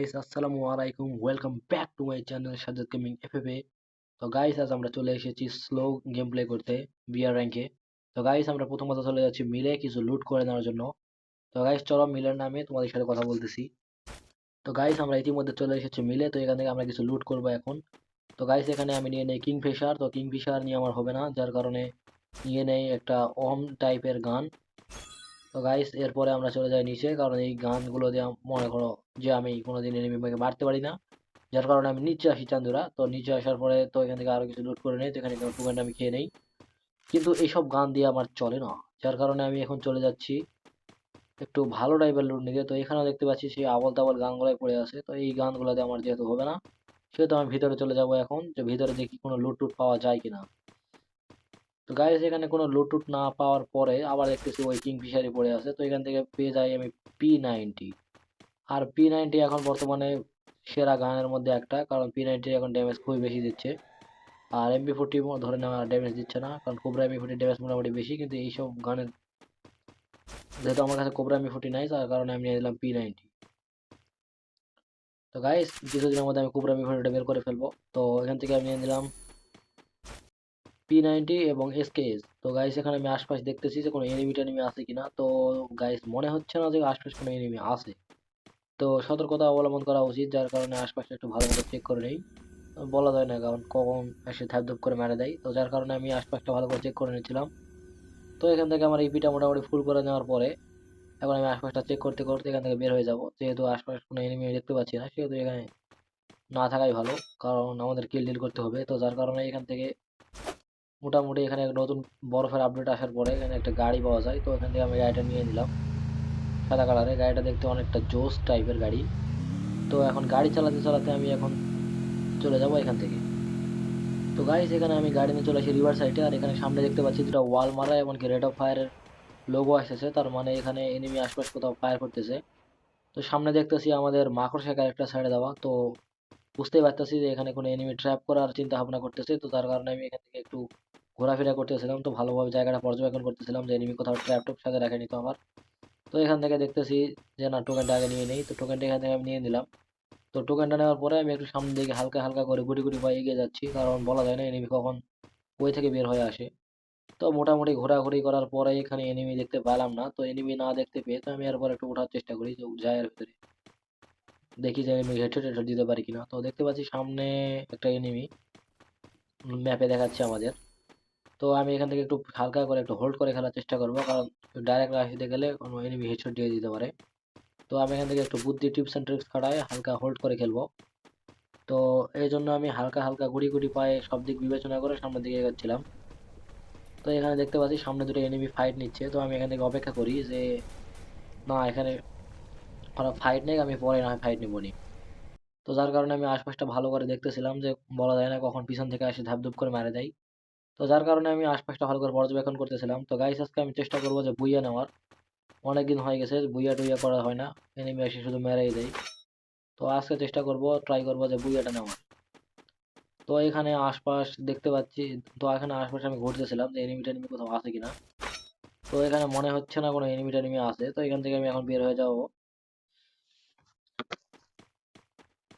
Guys আসসালামু আলাইকুম welcome back to my channel Sajjad gaming FFA তো গাইস আজ আমরা চলে এসেছি স্লো গেম প্লে করতে বিয়ার র্যাঙ্কে তো গাইস আমরা প্রথমত চলে যাচ্ছি মিলে কিছু লুট করে নেওয়ার জন্য। তো গাইস চলো মিলের নামে তোমাদের সাথে কথা বলতেছি। তো গাইস আমরা ইতিমধ্যে চলে এসেছি মিলে, তো এখান থেকে আমরা কিছু লুট করব এখন। তো গাইস এখানে আমি নিয়ে নেই কিংফিশার তো কিংফিশার নিয়ে আমার হবে না, যার কারণে নিয়ে নেই একটা ওম টাইপের গান তো গাইস এরপরে আমরা চলে যাই নিচে, কারণ এই গানগুলো দিয়ে মনে করো যে আমি কোনোদিন এনিমিকে মারতে পারি না। যার কারণে আমি নিচে আসি চান্দুরা। তো নিচে আসার পরে তো এখান থেকে আরও কিছু লুট করে নেই তো এখানে টোকেন আমি খেয়ে নেই। কিন্তু এইসব গান দিয়ে আমার চলে না। যার কারণে আমি এখন চলে যাচ্ছি একটু ভালো টাইপের লুট নিতে। তো এখানেও দেখতে পাচ্ছি সেই আবল তাবল গানগুলোই পড়ে আছে। তো এই গানগুলোতে আমার যেহেতু হবে না, সেহেতু আমি ভিতরে চলে যাব এখন, যে ভিতরে দেখি কোনো লুট টুট পাওয়া যায় কিনা। তো গাইস এখানে কোনো লুট টুট না পাওয়ার পরে আবার দেখতেছি ওই কিং ফিশারি পড়ে আছে। তো এখান থেকে পেয়ে যাই আমি পি নাইনটি আর পি নাইনটি এখন বর্তমানে সেরা গানের মধ্যে একটা, কারণ পি নাইনটি এখন ড্যামেজ খুবই বেশি দিচ্ছে। আর এমবি ফোর্টি ধরে নেওয়া ড্যামেজ দিচ্ছে না, কারণ কোবরা এমবি ফোর্টি ড্যামেজ মোটামুটি বেশি, কিন্তু এইসব গানের যেহেতু আমার কাছে কোবরা এমবি ফোর্টি নাই, তার কারণে আমি নিয়ে দিলাম পি নাইনটি তো গাইস কিছুদিনের মধ্যে আমি কোবরা এমবি ফোর্টিটা বের করে ফেলব। তো এখান থেকে আমি নিয়ে দিলাম পি নাইনটি এবং এসকেএস তো গাইস এখানে আমি আশপাশ দেখতেছি যে কোনো এনিমি টেনিমি আছে কিনা। তো গাইস মনে হচ্ছে না যে আশপাশ কোনো এনিমি আছে। তো সতর্কতা অবলম্বন করা উচিত, যার কারণে আশপাশটা একটু ভালো করে চেক করে নেই। বলা যায় না কারণ কখন এসে ধ্যাপ ধুপ করে মেরে দেয়। তো যার কারণে আমি আশপাশটা ভালো করে চেক করে নিয়েছিলাম। তো এখান থেকে আমার ইপিটা মোটামুটি ফুল করে নেওয়ার পরে, এখন আমি আশপাশটা চেক করতে করতে এখান থেকে বের হয়ে যাব। যেহেতু আশপাশ কোনো এনিমি দেখতে পাচ্ছি না, সেহেতু এখানে না থাকাই ভালো। কারণ আমাদের কিল ডিল করতে হবে। তো যার কারণে এখান থেকে মোটামুটি এখানে নতুন বরফের আপডেট আসার পরে এখানে একটা গাড়ি পাওয়া যায়। তো এখান থেকে আমি গাড়িটা নিয়ে নিলাম। সাদা কালারের গাড়িটা দেখতে অনেকটা জোস টাইপের গাড়ি। তো এখন গাড়ি চালাতে চালাতে আমি এখন চলে যাব এখান থেকে। তো গাইস এখানে আমি গাড়ি নিয়ে চলে আসি রিভার সাইডে আর এখানে সামনে দেখতে পাচ্ছি দুটো ওয়াল মারা এমনকি রেড অফ ফায়ারের লোগো আসতেছে। তার মানে এখানে এনিমি আশপাশ কোথাও ফায়ার করতেছে। তো সামনে দেখতেছি আমাদের মাকড়সা ক্যারেক্টার সাইডে দেওয়া। তো বুঝতেই পারতেছি যে এখানে কোনো এনিমি ট্র্যাপ করার চিন্তা ভাবনা করতেছে। তো তার কারণে আমি এখান থেকে একটু ঘোরাফেরা করতেছিলাম। তো ভালোভাবে জায়গাটা পর্যবেক্ষণ করতেছিলাম যে এনিমি কোথাও ট্র্যাপ টপ সাথে রাখেনি তো আমার। তো এখান থেকে দেখতেছি যে না টোকেনটা আগে নিয়ে নেই। তো টোকেনটা এখান থেকে আমি নিয়ে নিলাম। তো টোকেনটা নেওয়ার পরে আমি একটু সামনের দিকে হালকা হালকা করে গুটি গুটি পায়ে এগিয়ে যাচ্ছি। কারণ বলা যায় না এনিমি কখন ওই থেকে বের হয়ে আসে। তো মোটামুটি ঘোরাঘুরি করার পরে এখানে এনিমি দেখতে পেলাম না। তো এনিমি না দেখতে পেয়ে তো আমি এরপর একটু ওঠার চেষ্টা করি যে জায়ের ভিতরে। দেখি যে আমি হেডশট হেডশট দিতে পারি কিনা। তো দেখতে পাচ্ছি সামনে একটা এনিমি ম্যাপে দেখাচ্ছে আমাদের। তো আমি এখান থেকে একটু হালকা করে একটু হোল্ড করে খেলার চেষ্টা করব, কারণ ডাইরেক্ট আসতে গেলে কোনো এনিমি হেডশট দিয়ে দিতে পারে। তো আমি এখান থেকে একটু বুদ্ধি টিপস অ্যান্ড ট্রিক্স খাটায় হালকা হোল্ড করে খেলব। তো এই জন্য আমি হালকা হালকা গুড়ি গুড়ি পায়ে সব দিক বিবেচনা করে সামনের দিকে এগোচ্ছিলাম। তো এখানে দেখতে পাচ্ছি সামনে দুটো এনিমি ফাইট নিচ্ছে। তো আমি এখান থেকে অপেক্ষা করি যে, না, এখানে ফাইট নেই, আমি পরে না ফাইট নিবো নি। তো যার কারণে আমি আশপাশটা ভালো করে দেখতেছিলাম যে বলা যায় না কখন পিছন থেকে এসে ধাপধুপ করে মারে দেয়। তো যার কারণে আমি আশপাশটা ভালো করে পর্যবেক্ষণ করতেছিলাম। তো গাইস আজকে আমি চেষ্টা করব যে বুইয়া নেওয়ার। অনেকদিন হয়ে গেছে, বুইয়া টুইয়া করা হয় না। এনিমি এসে শুধু মেরেই দেয়। তো আজকে চেষ্টা করব ট্রাই করব যে বুইয়াটা নেওয়ার। তো এখানে আশপাশ দেখতে পাচ্ছি, তো এখানে আশপাশে আমি ঘুরতেছিলাম যে এনিমি কোথাও আছে কিনা। তো এখানে মনে হচ্ছে না কোনো এনিমি আছে। তো এখান থেকে আমি এখন বের হয়ে যাব।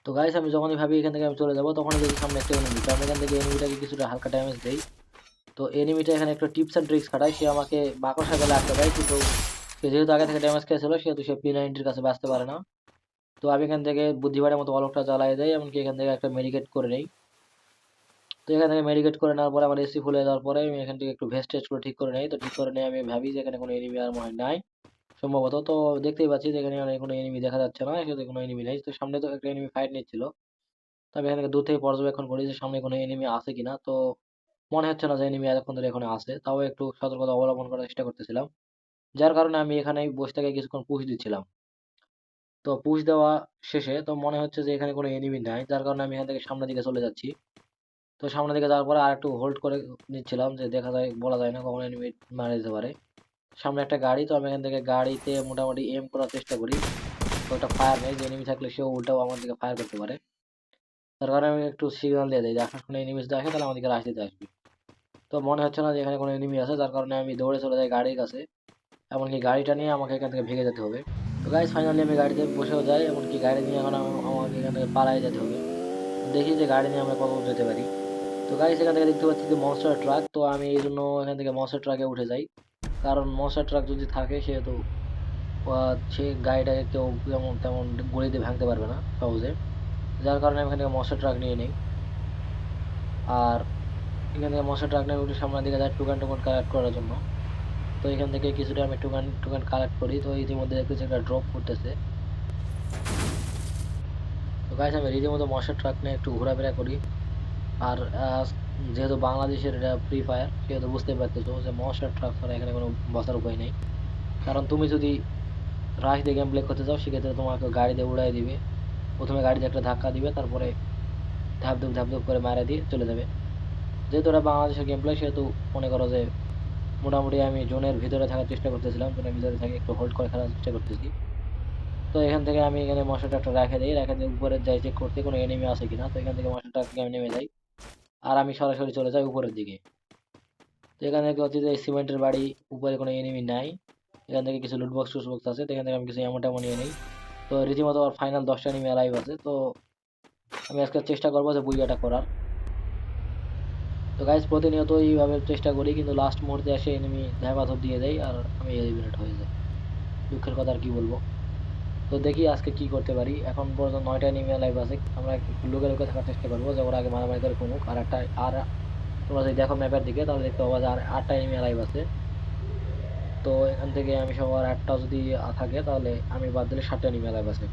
তো গাইস আমি যখনই ভাবি এখান থেকে আমি চলে যাব, তখনই দেখি সামনে একটা এনিমি তো আমি এখান থেকে এনিমিটাকে কিছুটা হালকা ড্যামেজ দেই। তো এনিমিটা এখানে একটু টিপস অ্যান্ড ট্রিক্স খাটায়। সে আমাকে বাকর সাথে লাগতে দেয়, কিন্তু সে যেহেতু আগে থেকে ড্যামেজ খেয়েছিল, সেহেতু সে পি নাইনটির কাছে বাঁচতে পারে না। তো আমি এখান থেকে বুদ্ধিবাড়ের মতো অলকটা জ্বালাই দেয় এমনকি এখান থেকে একটা মেডিকেট করে নেই। তো এখান থেকে মেডিকেট করে নেওয়ার পরে, আমার এসি ফুলে যাওয়ার পরে, আমি এখান থেকে একটু ভেস্ট টেস্ট করে ঠিক করে নেই। তো ঠিক করে নিয়ে আমি ভাবি যে এখানে কোনো এনিমি আর মনে হয় নাই। সম্ভবত তো দেখতেই পাচ্ছি যে এখানে অনেক কোনো এনিমি দেখা যাচ্ছে না সেখানে কোনো এনিমি নেই। তো সামনে তো একটা এনিমি ফাইট নিচ্ছিল। তো আমি এখান দূর থেকে পর্যবেক্ষণ করি যে সামনে কোনো এনিমি আছে কিনা। তো মনে হচ্ছে না যে এনিমি এতক্ষণ ধরে এখানে আছে। তাও একটু সতর্কতা অবলম্বন করার চেষ্টা করতেছিলাম। যার কারণে আমি এখানে বসে থেকে কিছুক্ষণ পুশ দিচ্ছিলাম। তো পুশ দেওয়া শেষে তো মনে হচ্ছে যে এখানে কোনো এনিমি নাই। যার কারণে আমি এখান থেকে সামনের দিকে চলে যাচ্ছি। তো সামনের দিকে যাওয়ার পরে আর একটু হোল্ড করে নিচ্ছিলাম যে দেখা যায়, বলা যায় না কখন এনিমি মারা যেতে পারে। সামনে একটা গাড়ি, তো আমি এখান থেকে গাড়িতে মোটামুটি এম করার চেষ্টা করি। একটা ফায়ার নেই যে এনিমি থাকলে সেও উল্টাও আমার দিকে ফায়ার করতে পারে। তার কারণে আমি একটু সিগন্যাল দিয়ে দিই আসার কোনো এনিমিস দেখে তাহলে আমাদেরকে রাশ দিতে আসবে। তো মনে হচ্ছে না যে এখানে কোনো এনিমি আছে, যার কারণে আমি দৌড়ে চলে যাই গাড়ির কাছে। এমনকি গাড়িটা নিয়ে আমাকে এখান থেকে ভেঙে যেতে হবে। তো গাইস ফাইনালি আমি গাড়িতে বসেও যাই, এমনকি গাড়ি নিয়ে এখন আমাকে এখান থেকে পালাই যেতে হবে। দেখি যে গাড়ি নিয়ে আমরা দূর যেতে পারি। তো গাইস এখান থেকে দেখতে পাচ্ছি যে মনস্টার ট্রাক তো আমি এই জন্য এখান থেকে মনস্টার ট্রাকে উঠে যাই। কারণ মনস্টার ট্রাক যদি থাকে সেহেতু আহ, সে গাড়িটাকে কেউ তেমন তেমন গলি দিয়ে ভাঙতে পারবে না সহজে। যার কারণে আমি এখান মনস্টার ট্রাক নিয়ে নিই। আর এখান থেকে মনস্টার ট্রাক নিয়ে উঠে সামনের দিকে যাই টুকান টুকান কালেক্ট করার জন্য। তো এখান থেকে কিছুটা আমি টুকান টুকান কালেক্ট করি। তো ইতিমধ্যে দেখতেছি একটা ড্রপ করতেছে তো গাইস আমি রীতিমতো মশার ট্রাক নিয়ে একটু ঘোরাফেরা করি। আর যেহেতু বাংলাদেশের এটা ফ্রি ফায়ার সেহেতু বুঝতে পারতেছো যে মশার ট্রাক এখানে কোনো বসার উপায় নেই। কারণ তুমি যদি রাশ দিয়ে গেম প্লে করতে চাও, সেক্ষেত্রে তোমাকে গাড়ি দিয়ে উড়াই দিবে। প্রথমে গাড়িতে একটা ধাক্কা দিবে, তারপরে ধাপ ধুপ ধাপ ধুপ করে মারা দিয়ে চলে যাবে। যেহেতু এটা বাংলাদেশের গেম প্লে সেহেতু মনে করো যে মোটামুটি আমি জোনের ভিতরে থাকার চেষ্টা করতেছিলাম, জোনের ভিতরে থেকে, একটু হোল্ড করে খেলার চেষ্টা করতেছি। তো এখান থেকে আমি এখানে মশাটা একটা রেখে দিই, রেখে দিয়ে উপরে যাই চেক করতে, কোনো এনিমি আছে কিনা, তো এখান থেকে মশাটা আমি নেমে যাই। আর আমি সরাসরি চলে যাই উপরের দিকে। তো এখানে দেখতে হচ্ছে যে সিমেন্টের বাড়ি, উপরে কোনো এনিমি নাই। এখান থেকে কিছু লুটবক্স টুটবক্স আছে। এখান থেকে আমি কিছু এমন টেমন নিয়ে নিই। তো রীতিমতো আমার ফাইনাল দশটা এনিমি লাইভ আছে। তো আমি আজকে চেষ্টা করব যে বুইয়াটা করার। তো গাইজ প্রতিনিয়ত এইভাবে চেষ্টা করি, কিন্তু লাস্ট মুহূর্তে এসে এনিমি ধ্যাবাধব দিয়ে দেয়, আর আমি এলিমিনেট হয়ে যাই। দুঃখের কথা আর কি বলব। তো দেখি আজকে কি করতে পারি। এখন পর্যন্ত নয়টা এনিমি লাইভ আছে। আমরা লুকে লুকে থাকার চেষ্টা করব যে ওরা আগে মারামারি করে কমুক। আর একটা আর তোমরা যদি দেখো ম্যাপের দিকে, তাহলে দেখতে পাবো যে আর আটটা এনিমি লাইভ আছে। তো এখান থেকে আমি সবার আটটা যদি থাকে, তাহলে আমি বাদ দিলে সাতটা এনিমি লাইভ আছে।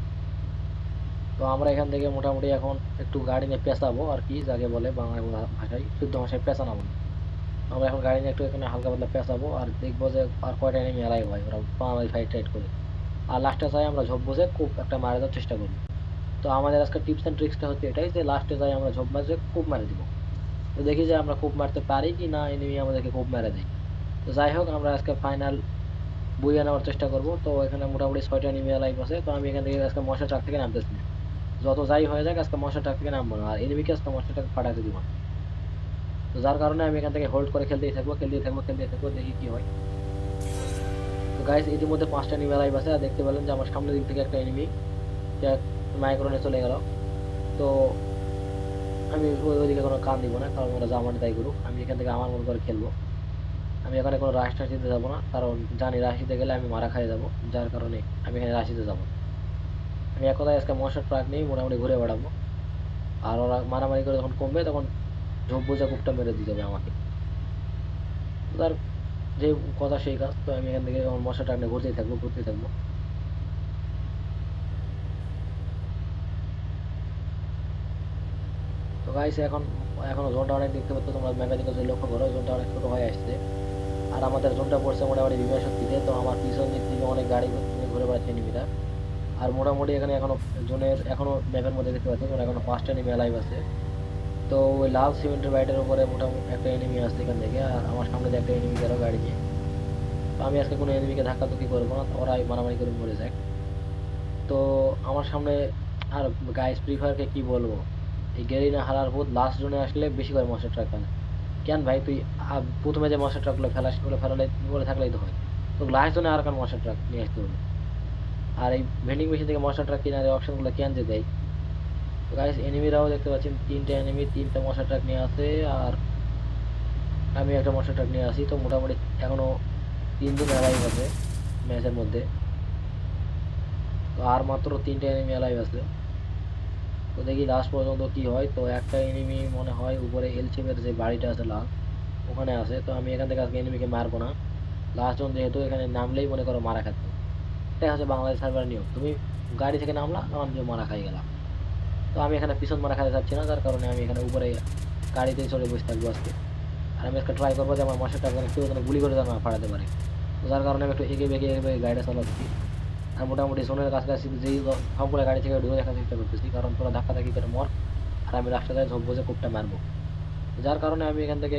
তো আমরা এখান থেকে মোটামুটি এখন একটু গাড়ি নিয়ে পেঁচাবো আর কি, যাকে বলে বাংলা ভাষায় শুদ্ধ ভাষায় পেঁচানো। বলে আমরা এখন গাড়ি নিয়ে একটু এখানে হালকা পাতলা পেঁচাবো আর দেখব যে আর কয়টা এনিমি এলাই হয়। ওরা পাড়ামারি ফাইট টাইট করে। আর লাস্টে চাই আমরা ঝোপ বসে খুব একটা মারা দেওয়ার চেষ্টা করব। তো আমাদের আজকে টিপস অ্যান্ড ট্রিক্সটা হচ্ছে এটাই যে লাস্টে যাই আমরা ঝোপ মারছে খুব মারে দিব তো দেখি যে আমরা খুব মারতে পারি কি না এনিমি আমাদেরকে খুব মেরে দেয়। তো যাই হোক, আমরা আজকে ফাইনাল বইয়ে নেওয়ার চেষ্টা করব। তো এখানে মোটামুটি ছয়টা এনিমি লাইভ আছে। তো আমি এখান থেকে আজকে মশা ট্রাক থেকে নামতেছি। যত যাই হয়ে যাক, আজকে মশা ট্রাক থেকে নামবো না। আর এনিমিকে আজকে মশা ট্রাক ফাটাতে দিব তো যার কারণে আমি এখান থেকে হোল্ড করে খেলতেই থাকব খেলতেই থাকব খেলতেই থাকব, দেখি কি হয়। তো গাইস ইতিমধ্যে পাঁচটা এনিমি লাইভ আছে, আর দেখতে পেলেন যে আমার সামনের দিক থেকে একটা এনিমি মাইক্রোনে চলে গেল। তো আমি ওই ওইদিকে কোনো কান দিব না, কারণ ওরা জামানে তাই করুক। আমি এখান থেকে আমার মতো করে খেলব। আমি এখানে কোনো রাশ টাশ দিতে যাব না, কারণ জানি রাশ দিতে গেলে আমি মারা খাই যাব, যার কারণে আমি এখানে রাশ দিতে যাব। আমি এক কথায় আজকে মশার ট্রাক নিয়ে মোটামুটি ঘুরে বেড়াবো। আর ওরা মারামারি করে যখন কমবে, তখন ঝোপ বোঝা কূপটা মেরে দিয়ে যাবে আমাকে। তার যে কথা সেই কাজ, তো আমি এখান থেকে মশার ট্রাক নিয়ে ঘুরতেই থাকব ঘুরতেই থাকব। তো গাইস এখন, এখনও জোনটা অনেক দেখতে পাচ্ছ তোমরা ম্যাপে দিকে যদি লক্ষ্য করো জোনটা অনেক ছোট হয়ে আসছে। আর আমাদের জোনটা পড়ছে মোটামুটি বিমান শক্তিতে, তো আমার পিছন দিক থেকে অনেক গাড়ি ঘুরে বেড়াচ্ছে এনিমিরা আর মোটামুটি এখানে এখনও জোনের এখনও ম্যাপের মধ্যে দেখতে পাচ্ছি এখনও পাঁচটা এনিমি লাইভ আছে। তো ওই লাল সিমেন্টের বাড়িটার উপরে মোটামুটি একটা এনিমি আসছে এখান থেকে, আর আমার সামনে দিয়ে একটা এনিমি গেল গাড়ি নিয়ে তো আমি আজকে কোনো এনিমিকে ধাক্কা ধুকি করব না ওরাই মারামারি করে মরে যায়। তো আমার সামনে আর গাইস ফ্রি ফায়ারকে কি বলব? এই গেরিনা হারার ভূত লাস্ট জোনে আসলে বেশি করে মশার ট্রাক ফেলে কেন ভাই, তুই প্রথমে যে মশার ট্রাকগুলো ফেলাস সেগুলো ফেলালে বলে থাকলেই তো হয়। তো লাস্ট জোনে আর কেন মশার ট্রাক নিয়ে আসতে হবে। আর এই ভেন্ডিং মেশিন থেকে মশার ট্রাক কেনার অপশনগুলো কেন যে দেয়? তো গাইস এনিমিরাও দেখতে পাচ্ছেন, তিনটা এনিমি তিনটা মশার ট্রাক নিয়ে আসে আর আমি একটা মশার ট্রাক নিয়ে আসি তো মোটামুটি এখনও তিনজন অ্যালাইভ আছে ম্যাচের মধ্যে। তো আর মাত্র তিনটা এনিমি অ্যালাইভ আছে। তো দেখি লাস্ট পর্যন্ত কি হয়। তো একটা এনিমি মনে হয় উপরে এল শেপের যে বাড়িটা আছে লাল, ওখানে আছে। তো আমি এখান থেকে আজকে এনিমিকে মারবো না। লাস্ট জন যেহেতু এখানে নামলেই মনে করো মারা খাচ্ছে। এটাই হচ্ছে বাংলাদেশ সার্ভার নিয়ম। তুমি গাড়ি থেকে নামলা আমি মারা খাই গেলাম তো আমি এখানে পিছন মারা খাইতে চাচ্ছি না, যার কারণে আমি এখানে উপরে গাড়িতেই চলে বসে থাকব আজকে। আর আমি একটা ট্রাই করব যে আমার মশাটা যেন কেউ যেন গুলি করে যেন না ফাটাতে পারে। তো যার কারণে আমি একটু এগিয়ে বেগে বেগে গাড়িটা চালাচ্ছি আর মোটামুটি জোনের কাছাকাছি যেই সবগুলো গাড়ি থেকে ঢুকে দেখার চেষ্টা করতেছি কারণ তোরা ধাক্কা ধাক্কি করে মর। আর আমি রাস্তায় ঝোপ বসে কূপটা মারবো। যার কারণে আমি এখান থেকে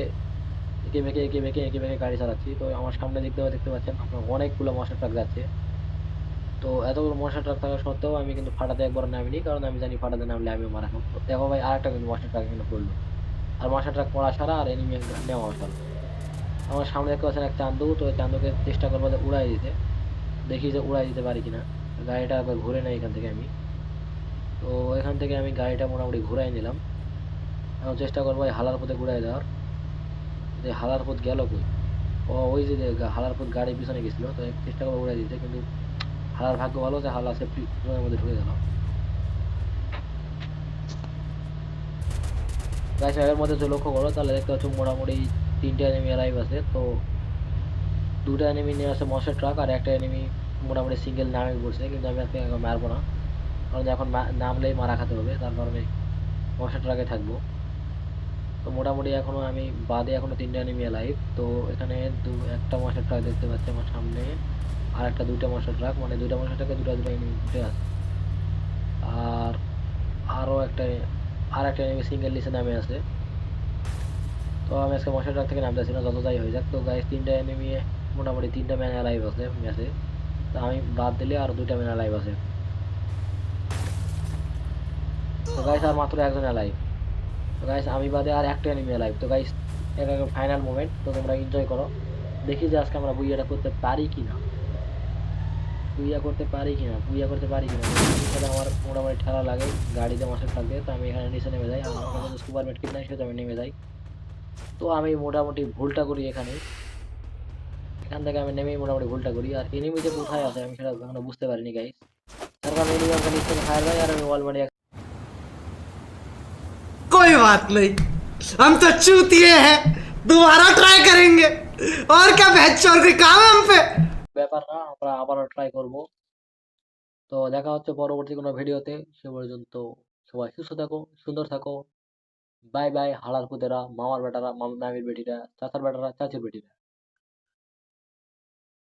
এঁকে বেঁকে এঁকে বেঁকে এঁকে বেঁকে গাড়ি চালাচ্ছি। তো আমার সামনে দেখতে দেখতে পাচ্ছেন, আপনার অনেকগুলো মশার ট্রাক যাচ্ছে। তো এতগুলো মশার ট্রাক থাকা সত্ত্বেও আমি কিন্তু ফাটাতে একবার নামিনি, কারণ আমি জানি ফাটাতে নামলে আমি মারা খাব। দেখো ভাই, আরেকটা কিন্তু মশার ট্রাক এখানে পড়ল। আর মশার ট্রাক পড়া ছাড়া আর এনিমি নেওয়া ছাড়া আমার সামনে দেখতে পাচ্ছেন এক চান্দু, তো ওই চান্দুকে চেষ্টা করব যে উড়াই দিতে। দেখি যে উড়াই দিতে পারি কিনা। গাড়িটা আবার ঘুরে নেই এখান থেকে আমি। তো এখান থেকে আমি গাড়িটা মোটামুটি ঘুরাই নিলাম। এখন চেষ্টা করব এই হালার পথে ঘুরাই দেওয়ার। যে হালার পথ গেল কই? ও, ওই যে হালার পথ গাড়ির পিছনে গেছিল, তো চেষ্টা করব ঘুরাই দিতে, কিন্তু হালার ভাগ্য ভালো যে হালা সেফটি জোনের মধ্যে ঢুকে গেল। গাছ এর মধ্যে যদি লক্ষ্য করো, তাহলে দেখতে পাচ্ছ মোটামুটি তিনটা এনিমি অ্যারাইভ আছে। তো দুটো এনিমি নিয়ে আসে মশার ট্রাক আর একটা এনিমি মোটামুটি সিঙ্গেল নামে পড়ছে কিন্তু আমি আজকে মারবো না। কারণ এখন নামলেই মারা খাতে হবে, তার কারণে মশার ট্রাকে থাকব। তো মোটামুটি এখনও আমি বাদে এখনও তিনটা এনিমি লাইভ তো এখানে দু একটা মশার ট্রাক দেখতে পাচ্ছি আমার সামনে। আর একটা দুইটা মশার ট্রাক মানে দুইটা মশার ট্রাকে দুটো দুটো এনিমি আছে। আর আরও একটা, আর একটা এনিমি সিঙ্গেল নিচে নামে আছে। তো আমি আজকে মশার ট্রাক থেকে নামতেছি না, যত যাই হয়ে যাক। তো গাইস তিনটা এনিমি মোটামুটি তিনটা ম্যান লাইভ আছে ম্যাচে তো আমি বাদ দিলে আর দুইটা ম্যান লাইভ আছে। তো গাইস আর মাত্র একজন লাইভ তো গাইস আমি বাদে আর একটা এনিমি লাইভ তো গাইস এটা ফাইনাল মোমেন্ট তো তোমরা এনজয় করো। দেখি যে আজকে আমরা বুইয়াটা করতে পারি কি না বুইয়া করতে পারি কি না বুইয়া করতে পারি কি না এখানে আমার মোটামুটি ঠেলা লাগে গাড়িতে মাসে থাকে তো আমি এখানে নিচে নেমে যাই আমার কাছে সুপার মেট কিট নাই সেটা আমি নেমে যাই তো আমি মোটামুটি ভুলটা করি এখানে এখান থেকে আমি নেমেই মোটামুটি ভুলটা করি আর এনিমি যে কোথায় আছে আমি সেটা এখনো বুঝতে পারিনি গাইস তার কারণে এনিমি আমাকে নিচ থেকে ফায়ার দেয় আর আমি ওয়াল মারি कोई बात नहीं हम तो चूतिए हैं दोबारा ट्राई करेंगे और क्या बहस और कोई काम है हम पे ব্যাপার না আমরা আবারও ট্রাই করব। তো দেখা হচ্ছে পরবর্তী কোনো ভিডিওতে। সে পর্যন্ত সবাই সুস্থ থাকো, সুন্দর থাকো। বাই বাই হাড়ার পুতেরা মামার বেটারা মামির বেটিরা, চাচার বেটারা, চাচির বেটিরা।